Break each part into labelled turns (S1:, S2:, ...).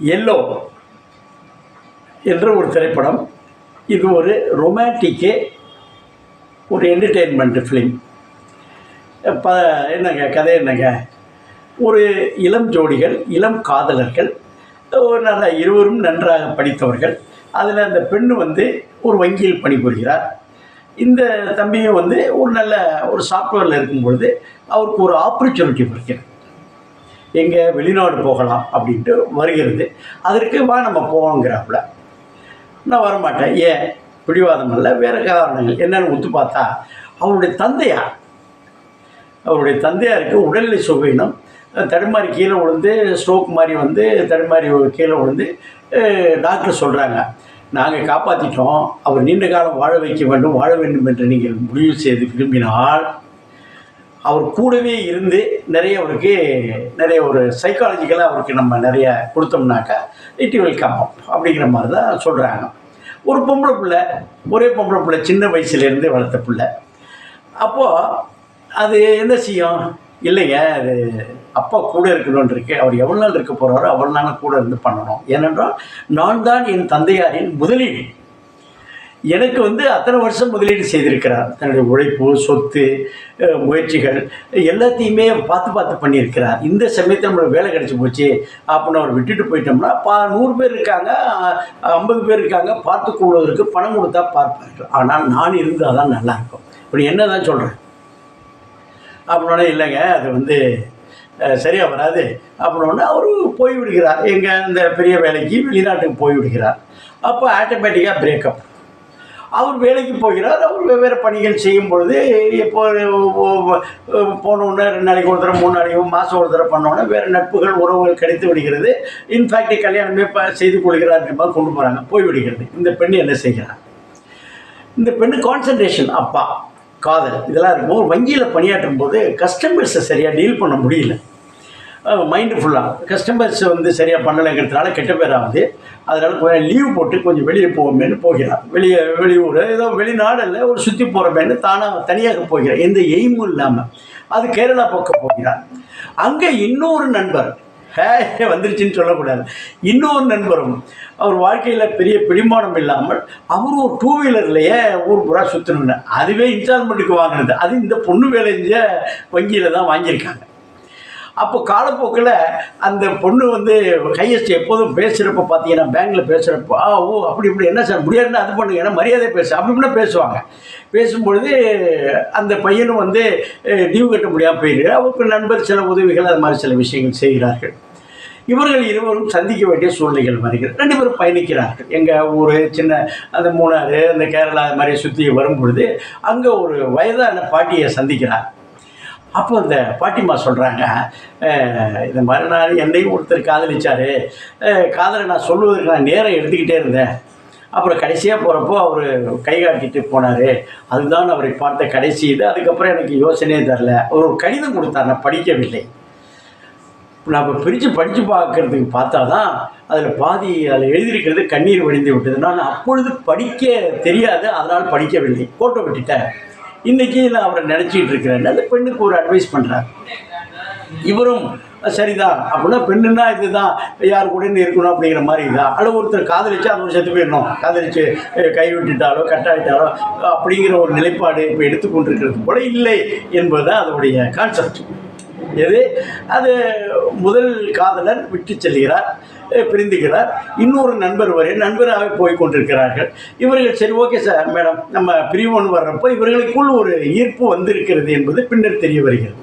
S1: Yellow என்ற ஒரு திரைப்படம். இது ஒரு ரொமான்டிக்கு ஒரு என்டர்டெயின்மெண்ட் ஃபிலிம் ப என்னங்க கதை என்னங்க? ஒரு இளம் ஜோடிகள் இளம் காதலர்கள் ஒரு நல்ல இருவரும் நன்றாக படித்தவர்கள். அதில் அந்த பெண்ணு வந்து ஒரு வங்கியில் பணிபுரிகிறார். இந்த தம்பியும் வந்து ஒரு நல்ல ஒரு சாஃப்ட்வேரில் இருக்கும் பொழுது அவருக்கு ஒரு ஆப்பர்ச்சுனிட்டி வருகிறது எங்கே வெளிநாடு போகலாம் அப்படின்ட்டு வருகிறது. அதற்கு வா நம்ம போவோங்கிறாப்புல. நான் வரமாட்டேன். ஏன்? பிடிவாதம் இல்லை வேறு காரணங்கள். என்னென்னு ஒத்து பார்த்தா அவருடைய தந்தையார். அவருடைய தந்தையாருக்கு உடல்நிலை சுகீனம் தடுமாறி கீழே விழுந்து ஸ்ட்ரோக் மாதிரி வந்து தடுமாறி கீழே விழுந்து டாக்டர் சொல்கிறாங்க நாங்கள் காப்பாற்றிட்டோம் அவர் நீண்ட காலம் வாழ வைக்க வேண்டும் வாழ வேண்டும் என்று நீங்கள் முடிவு செய்து விரும்பினால் அவர் கூடவே இருந்து நிறைய அவருக்கு நிறைய ஒரு சைக்காலஜிக்கலாக அவருக்கு நம்ம நிறைய கொடுத்தோம்னாக்கா இட் வில் கம் அப் அப்படிங்கிற மாதிரி தான் சொல்கிறாங்க ஒரு பொம்பளை பிள்ளை ஒரே பொம்பளை பிள்ளை சின்ன வயசுலேருந்து வளர்த்த பிள்ளை. அப்போது அது என்ன செய்யும்? இல்லைங்க அது அப்பா கூட இருக்கணும்னு இருக்கு. அவர் எவ்வளோ நாள் இருக்க போகிறாரோ அவ்வளோ நாள் கூட இருந்து பண்ணணும். ஏனென்றால் நான் தான் என் தந்தையாரின் முதலீடு. எனக்கு வந்து அத்தனை வருஷம் முதலீடு செய்திருக்கிறார். தன்னுடைய உழைப்பு சொத்து முயற்சிகள் எல்லாத்தையுமே பார்த்து பார்த்து பண்ணியிருக்கிறார். இந்த சமயத்தில் நம்மளுக்கு வேலை கிடச்சி போச்சு. அப்படின்னு அவர் விட்டுட்டு போயிட்டோம்னா பா நூறு பேர் இருக்காங்க ஐம்பது பேர் இருக்காங்க பார்த்து கொள்வதற்கு பணம் கொடுத்தா பார்ப்பார்கள். ஆனால் நான் இருந்தால் தான் நல்லாயிருக்கும். இப்படி என்ன தான் சொல்கிறேன் அப்படின்னா இல்லைங்க அது வந்து சரியாக வராது. அப்படின்னோடனே அவர் போய் விடுகிறார் எங்கள் இந்த பெரிய வேலைக்கு வெளிநாட்டுக்கு போய்விடுகிறார். அப்போ ஆட்டோமேட்டிக்காக பிரேக்கப் அவர் வேலைக்கு போகிறார் அவர் வெவ்வேறு பணிகள் செய்யும் பொழுது இப்போ போனோடனே ரெண்டு நாளைக்கு ஒரு தடவை மூணு நாளைக்கு மாதம் ஒரு தடவை பண்ணோன்னே வேறு நட்புகள் உறவுகள் கிடைத்து விடுகிறது. இன்ஃபேக்ட் கல்யாணமே இப்போ செய்து கொள்கிறார் என்பது கொண்டு போகிறாங்க போய் விடுகிறது. இந்த பெண் என்ன செய்கிறார்? இந்த பெண்ணு கான்சன்ட்ரேஷன் அப்பா காதல் இதெல்லாம் இருக்கும் வங்கியில் பணியாற்றும் போது கஸ்டமர்ஸை சரியாக டீல் பண்ண முடியல. மைண்டு ஃபுல்லாக கஸ்டமர்ஸ் வந்து சரியாக பண்ணலைங்கிறதுனால கெட்ட பேர் ஆகுது அதனால் கொஞ்சம் லீவ் போட்டு கொஞ்சம் வெளியே போவோமேன்னு போகிறார். வெளியே வெளியூர் ஏதோ வெளிநாடில் ஒரு சுற்றி போகிறமேனு தானாக தனியாக போகிறார். எந்த எய்மும் இல்லாமல் அது கேரளா பக்கம் போகிறார். அங்கே இன்னொரு நண்பர். ஹே வந்துருச்சுன்னு சொல்லக்கூடாது. இன்னொரு நண்பரும் அவர் வாழ்க்கையில் பெரிய பிடிமானம் இல்லாமல் அவர் ஒரு டூ வீலர்லையே ஊர் பூரா சுற்றணுன்னு அதுவே இன்ஸ்டால்மெண்ட்டுக்கு வாங்கினது. அது இந்த பொண்ணு வேலைஞ்ச வங்கியில் தான் வாங்கியிருக்காங்க. அப்போ காலப்போக்கில் அந்த பொண்ணு வந்து ஹையஸ்ட் எப்போதும் பேசுகிறப்ப பார்த்தீங்கன்னா பேங்கில் பேசுகிறப்போ ஆ ஓ அப்படி இப்படி என்ன சார் முடியாதுன்னு அது பண்ணுங்க ஏன்னா மரியாதை பேசு. அப்படி இப்படின்னா பேசுவாங்க. பேசும்பொழுது அந்த பையனும் வந்து டியூ கட்ட முடியாமல் போயிடுறாரு அவருக்கு நண்பர் சில உதவிகள் அது மாதிரி சில விஷயங்கள் செய்கிறார்கள். இவர்கள் இருவரும் சந்திக்க வேண்டிய சூழ்நிலைகள் வருகிறது. ரெண்டு பேரும் பயணிக்கிறார்கள். எங்கள் ஊர் சின்ன அந்த மூணாறு அந்த கேரளா அது மாதிரி சுற்றி வரும்பொழுது அங்கே ஒரு வயதான பாட்டியை சந்திக்கிறார். அப்போ அந்த பாட்டிமா சொல்கிறாங்க இந்த மறுநாள் என்னையும் ஒருத்தர் காதலிச்சார். காதலை நான் சொல்லுவதற்கு நான் நேரம் எடுத்துக்கிட்டே இருந்தேன். அப்புறம் கடைசியாக போகிறப்போ அவர் கை காட்டிட்டு போனார். அதுதான் அவரை பார்த்த கடைசி இது. அதுக்கப்புறம் எனக்கு யோசனையே தரல. அவர் ஒரு கடிதம் கொடுத்தார். நான் படிக்கவில்லை. நம்ம பிரித்து படித்து பார்க்கறதுக்கு பார்த்தா தான் அதில் பாதி அதில் எழுதியிருக்கிறது கண்ணீர் வடிந்து விட்டது. நான் அப்பொழுது படிக்க தெரியாது. அதனால் படிக்கவில்லை. ஃபோட்டோ விட்டுட்டேன். இன்றைக்கி நான் அவரை நினச்சிக்கிட்டு இருக்கிறேன். அந்த பெண்ணுக்கு ஒரு அட்வைஸ் பண்ணுறார் இவரும் சரிதான் அப்படின்னா பெண்ணுன்னா இதுதான். யார் கூட இருக்கணும் அப்படிங்கிற மாதிரி தான் அல்ல ஒருத்தர் காதலிச்சு அது ஒரு செத்து போயிடணும். காதலிச்சு கை விட்டுட்டாலோ கட்டாயிட்டாலோ அப்படிங்கிற ஒரு நிலைப்பாடு இப்போ எடுத்துக்கொண்டிருக்கிறது போல இல்லை என்பது தான் அதோடைய கான்செப்ட் எது? அது முதல் காதலர் விட்டு செல்கிறார். பிரிந்துகிறார். இன்னொரு நண்பர் வரை நண்பராக போய் கொண்டிருக்கிறார்கள் இவர்கள் சரி ஓகே சார் மேடம் நம்ம பிரிவோன் வர்றப்போ இவர்களுக்குள் ஒரு ஈர்ப்பு வந்திருக்கிறது என்பது பின்னர் தெரிய வருகிறது.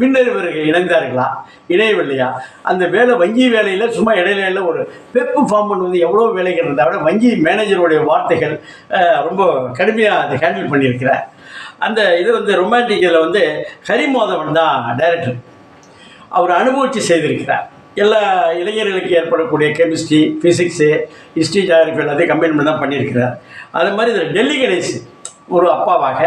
S1: பின்னர் இவர்கள் இணைந்தார்களா? இணையவில்லையா? அந்த வேலை வங்கி வேலையில் சும்மா இடையில ஒரு பெப்பு ஃபார்ம் பண்ணுவது எவ்வளோ வேலைகள் இருந்தால் விட வங்கி மேனேஜருடைய வார்த்தைகள் ரொம்ப கடுமையாக அதை ஹேண்டில் பண்ணியிருக்கிறார். அந்த இது வந்து ரொமான்டிக்கில் வந்து ஹரிமோதவன் தான் டைரக்டர் அவர் அனுபவித்து செய்திருக்கிறார். எல்லா இளைஞர்களுக்கு ஏற்படக்கூடிய கெமிஸ்ட்ரி ஃபிசிக்ஸு ஹிஸ்ட்ரி ஜாகிரபி எல்லாத்தையும் கம்பைன் பண்ணி தான் பண்ணியிருக்கிறார். அது மாதிரி இதில் டெல்லி கணேஷ் ஒரு அப்பாவாக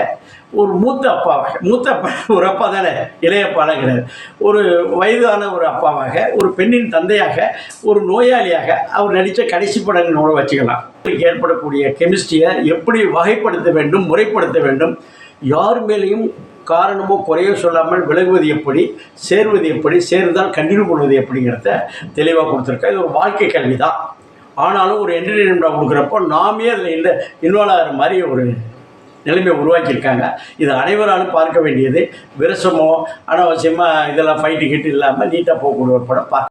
S1: ஒரு மூத்த அப்பாவாக மூத்த அப்பா ஒரு அப்பா தானே இளையப்பாலாம் ஒரு வயதான ஒரு அப்பாவாக ஒரு பெண்ணின் தந்தையாக ஒரு நோயாளியாக அவர் நடித்த கடைசி படங்களோட வச்சுக்கலாம். ஏற்படக்கூடிய கெமிஸ்ட்ரியை எப்படி வகைப்படுத்த வேண்டும் முறைப்படுத்த வேண்டும் யார் மேலேயும் காரணமோ குறையோ சொல்லாமல் விலகுவது எப்படி சேருவது எப்படி சேர்ந்தால் கண்டினியூ பண்ணுவது எப்படிங்கிறத தெளிவாக கொடுத்துருக்கேன் இது ஒரு வாழ்க்கை கல்வி தான் ஆனாலும் ஒரு என்டர்டெயின்மெண்ட்டாக கொடுக்குறப்போ நாமே அதில் இந்த இன்வால்வ் ஆகிற மாதிரி ஒரு நிலைமை உருவாக்கியிருக்காங்க. இது அனைவராலும் பார்க்க வேண்டியது. விரசமோ அனாவசியமாக இதெல்லாம் ஃபைட்டு கிட்டு இல்லாமல் நீட்டாக போகக்கூடிய ஒரு படம் பார்க்க